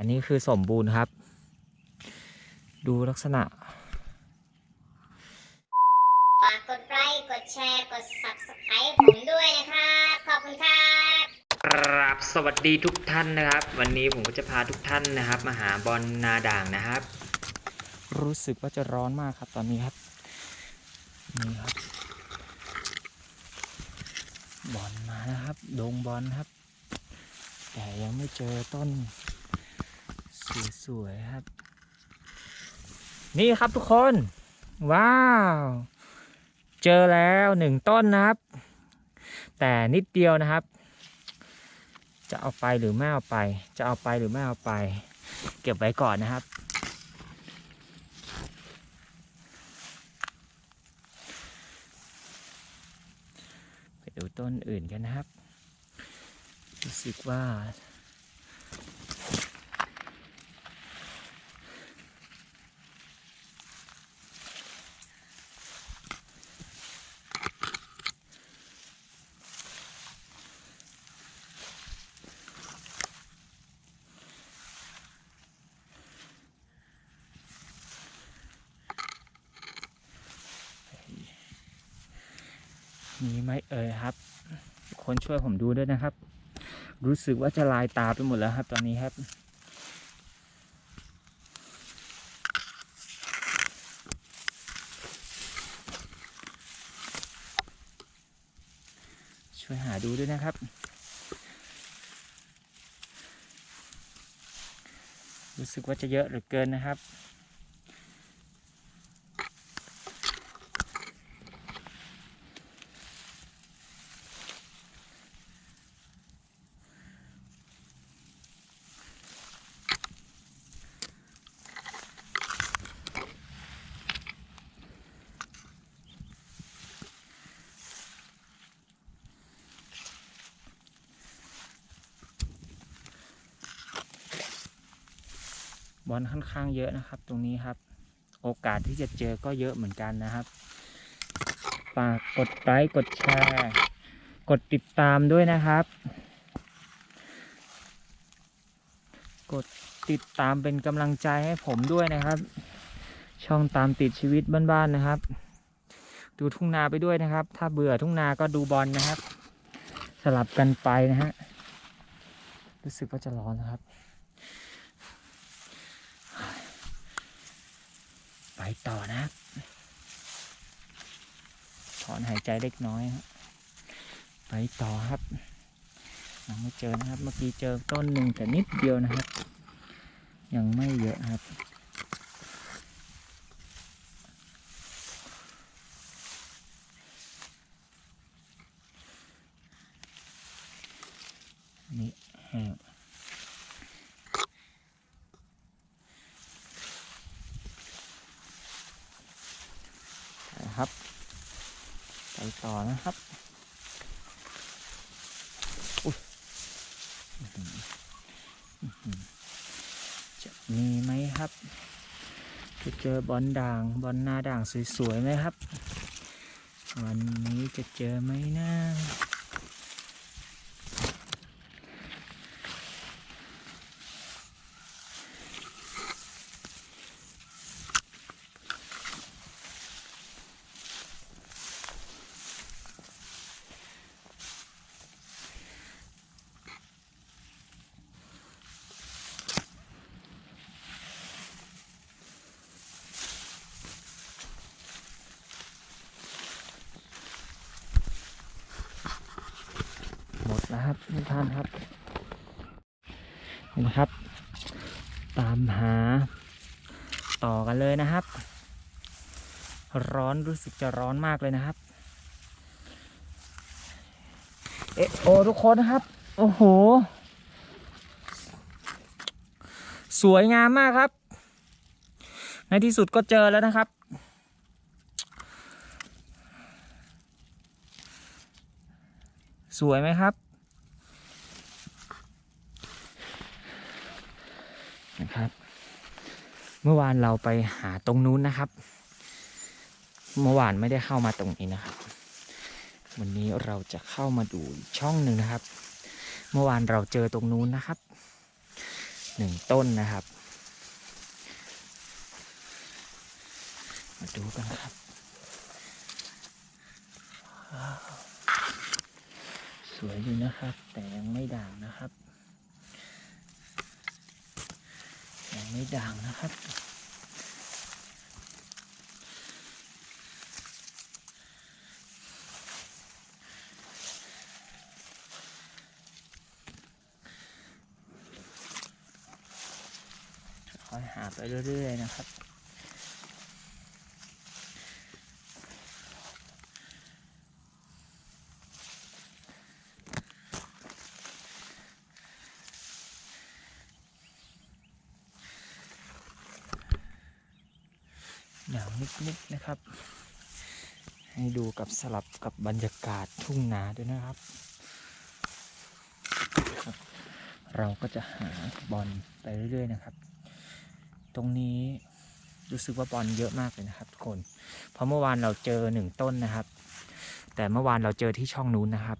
อันนี้คือสมบูรณ์ครับ ดูลักษณะ ฝากกดไลค์ กดแชร์ กด subscribe ผมด้วยนะครับ ขอบคุณครับครับสวัสดีทุกท่านนะครับ วันนี้ผมก็จะพาทุกท่านนะครับ มาหาบอลนาด่างนะครับ รู้สึกว่าจะร้อนมากครับ ตอนนี้ครับ นี่ครับ บอลมานะครับ ดงบอลครับ แต่ยังไม่เจอต้น สวยๆครับ นี่ครับทุกคน ว้าว เจอแล้วหนึ่งต้นนะครับ แต่นิดเดียวนะครับ จะเอาไปหรือไม่เอาไป จะเอาไปหรือไม่เอาไป เก็บไว้ก่อนนะครับไปดูต้นอื่นกันนะครับรู้สึกว่า มีไหมเอ่ยครับ คนช่วยผมดูด้วยนะครับ รู้สึกว่าจะลายตาไปหมดแล้วครับ ตอนนี้ครับ ช่วยหาดูด้วยนะครับ รู้สึกว่าจะเยอะเหลือเกินนะครับ บอลค่อนข้างเยอะนะครับ ตรงนี้ครับ โอกาสที่จะเจอก็เยอะเหมือนกันนะครับฝากกดไลค์กดแชร์กดติดตามด้วยนะครับ กดติดตามเป็นกำลังใจให้ผมด้วยนะครับ ช่องตามติดชีวิตบ้านๆนะครับ ดูทุ่งนาไปด้วยนะครับ ถ้าเบื่อทุ่งนาก็ดูบอลนะครับ สลับกันไปนะฮะรู้สึกว่าจะร้อนนะครับ ไปต่อนะถอนหายใจเล็กน้อยครับไปต่อครับยังไม่เจอนะครับ เมื่อกี้เจอต้นหนึ่งแต่นิดเดียวนะครับ ยังไม่เยอะครับ นี่แห้งนะครับ ไปต่อนะครับอุ๊ยอื้อหืออื้อหือ จะมีไหมครับจะเจอบอลด่างบอลหน้าด่างสวยๆไหมครับ วันนี้จะเจอไหมนะ หมดแล้วครับทุกท่านครับนี่นะครับ ตามหาต่อกันเลยนะครับ ร้อนรู้สึกจะร้อนมากเลยนะครับ เอะโอทุกคนนะครับ โอ้โห สวยงามมากครับ ในที่สุดก็เจอแล้วนะครับสวยไหมครับ นะครับ เมื่อวานเราไปหาตรงนู้นนะครับ เมื่อวานไม่ได้เข้ามาตรงนี้นะครับ วันนี้เราจะเข้ามาดูช่องหนึ่งนะครับ เมื่อวานเราเจอตรงนู้นนะครับหนึ่งต้นนะครับ มาดูกันครับสวยอยู่นะครับ แต่ยังไม่ด่างนะครับ ยัง ไม่ด่างนะครับ ค่อยหาไปเรื่อยๆนะครับ หนาวนิดๆนะครับ ให้ดูกับสลับกับบรรยากาศทุ่งนาด้วยนะครับ เราก็จะหาบอลไปเรื่อย ๆ นะครับ ตรงนี้รู้สึกว่าบอลเยอะมากเลยนะครับทุกคน เพราะเมื่อวานเราเจอหนึ่งต้นนะครับ แต่เมื่อวานเราเจอที่ช่องนู้นนะครับ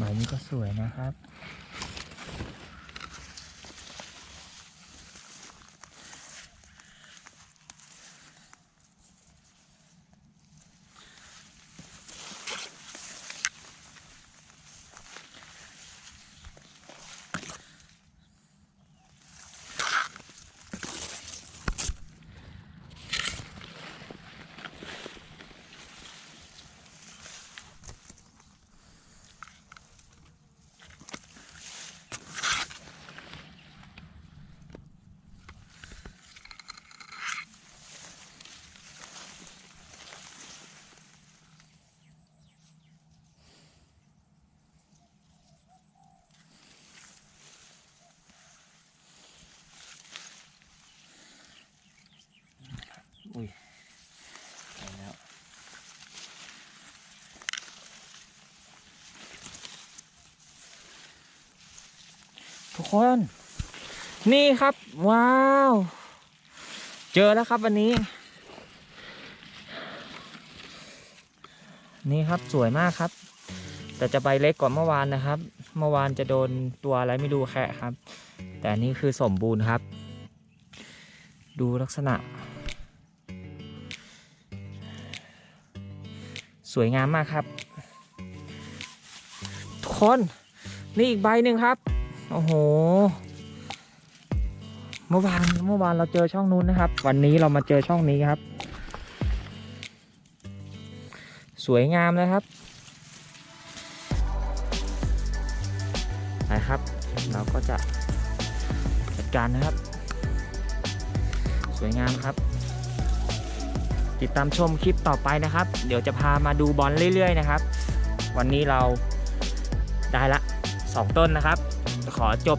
ใบนี้ก็สวยนะครับ ทุกคน นี่ครับ ว้าว เจอแล้วครับวันนี้ นี่ครับสวยมากครับ แต่จะใบเล็กกว่าเมื่อวานนะครับ เมื่อวานจะโดนตัวอะไรไม่รู้แค่ครับ แต่นี่คือสมบูรณ์ครับ ดูลักษณะ สวยงามมากครับ ทุกคน นี่อีกใบหนึ่งครับ โอ้โห เมื่อวานเมื่อวานเราเจอช่องนู้นนะครับ วันนี้เรามาเจอช่องนี้ครับ สวยงามนะครับไปครับ เราก็จะจัดการนะครับ สวยงามครับ ติดตามชมคลิปต่อไปนะครับ เดี๋ยวจะพามาดูบอลเรื่อย ๆ นะครับ วันนี้เรา 2 ต้นนะครับ ขอจบ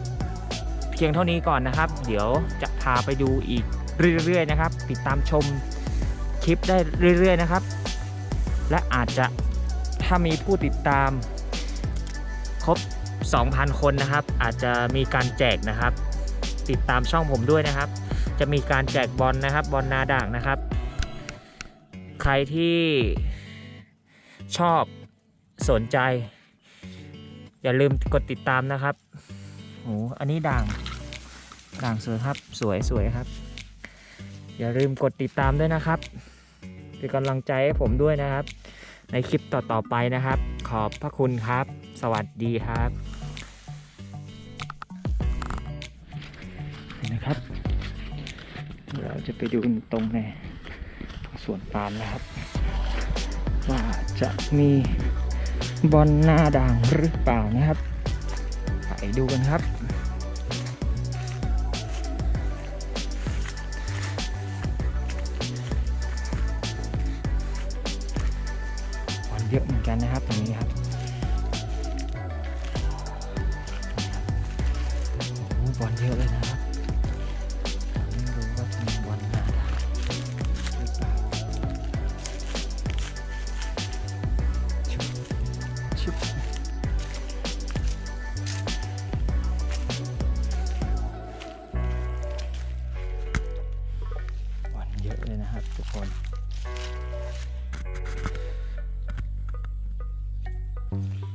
เพียงเท่านี้ก่อนนะครับ เดี๋ยวจะพาไปดูอีกเรื่อยๆนะครับ ติดตามชมคลิปได้เรื่อยๆนะครับ และอาจจะถ้ามีผู้ติดตามครบ 2,000 คนนะครับ อาจจะมีการแจกนะครับ ติดตามช่องผมด้วยนะครับ จะมีการแจกบอลนะครับบอลนาด่างนะครับ ใครที่ชอบสนใจ อย่าลืมกดติดตามนะครับโหอันนี้ด่าง ด่างสวยครับ สวยสวยครับ อย่าลืมกดติดตามด้วยนะครับเป็นกำลังใจให้ผมด้วยนะครับ ในคลิปต่อๆไปนะครับ ขอบพระคุณครับ สวัสดีครับนะครับ เราจะไปดูตรงในสวนปาล์มนะครับ ว่าจะมี บอลหน้าด่างหรือเปล่านะครับ ไปดูกันครับ บอลเยอะเหมือนกันนะครับตรงนี้ครับโอ้โหบอลเยอะเลยนะ Mm-hmm.